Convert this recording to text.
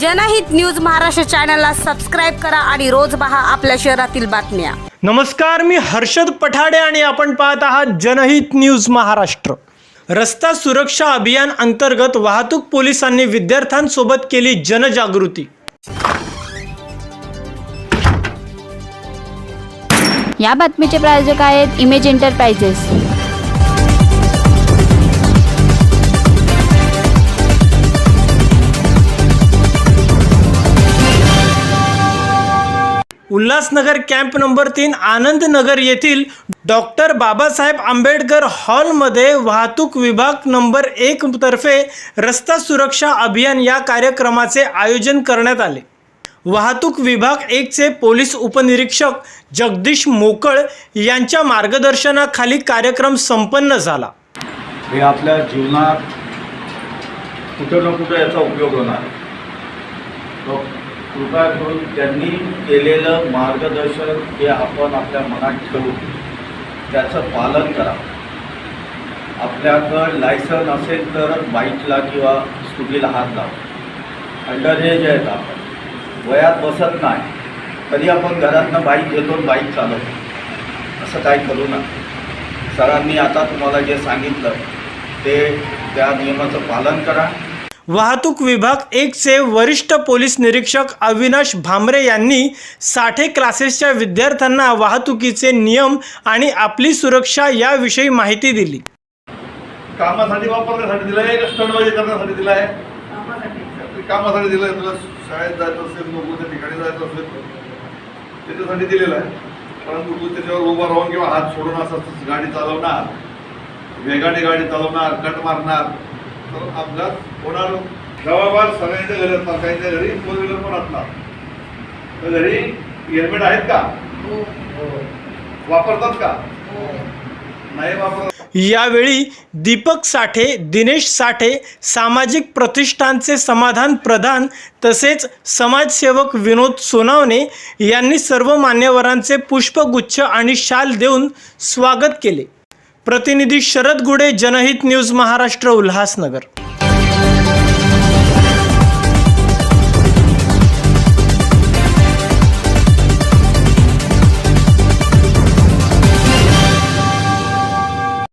जनहित न्यूज महाराष्ट्र चॅनलला सबस्क्राईब करा आणि रोज पहा आपल्या शहरातील बातम्या. नमस्कार मी हर्षद पठाडे आणि आपण पाहत आहात जनहित न्यूज महाराष्ट्र. रस्ता सुरक्षा अभियान अंतर्गत वाहतूक पोलिसांनी विद्यार्थ्यांसोबत केली जनजागृती. या बातमीचे प्रायोजक आहेत image enterprises. Ulhasnagar camp number तीन आनंदनगर येथील डॉक्टर बाबासाहेब आंबेडकर हॉलमध्ये वाहतूक विभाग नंबर एक तर्फे रस्ता सुरक्षा अभियान या कार्यक्रमाचे आयोजन करण्यात आले. वाहतूक विभाग एकचे पोलीस उपनिरीक्षक जगदीश मोकळ यांच्या मार्गदर्शनाखाली कार्यक्रम संपन्न झाला. हे आपल्या जीवनात कुठं ना कुठं याचा उपयोग होणार. कृपा करून त्यांनी केलेलं मार्गदर्शन हे आपण आपल्या मनात ठेवून त्याचं पालन करा. आपल्याकडं लायसन असेल तरच बाईकला किंवा स्कूटीला हात लावा. अंडर एज आहेत आपण. वयात बसत नाही. तरी आपण घरातनं बाईक घेतो बाईक चालवतो. असं काही करू नका. सरांनी आता तुम्हाला जे सांगितलं ते त्या नियमाचं पालन करा. वाहतूक विभाग एकचे वरिष्ठ पोलीस निरीक्षक अविनाश भामरे यांनी साठे क्लासेसच्या विद्यार्थ्यांना वाहतुकीचे नियम आणि आपली सुरक्षा याविषयी माहिती दिली. कामासाठी वापरण्यासाठी दिलं आहे का स्टंटबाजी करण्यासाठी दिलं आहे कामासाठी दिलं आहे तुला शाळेत जायचं असेल नोकरीच्या ठिकाणी जायचं असेल. त्याच्यासाठी दिलेलं आहे. परंतु तू त्याच्यावर उभा राहून किंवा हात सोडून असं गाडी चालवणार वेगाने गाडी चालवणार कट मारणार अपघात होणार सगळ्यांच्या घरी असतात काहींच्या घरी फोर व्हीलर पण असणार. तर घरी हेल्मेट आहेत का? वापरतात का? नाही वापरत. यावेळी दीपक साठे दिनेश साठे सामाजिक प्रतिष्ठानचे समाधान प्रधान तसेच समाजसेवक विनोद सोनावणे यांनी सर्व मान्यवरांचे पुष्पगुच्छ आणि शाल देऊन स्वागत केले. प्रतिनिधी शरद गुडे जनहित न्यूज महाराष्ट्र उल्हासनगर.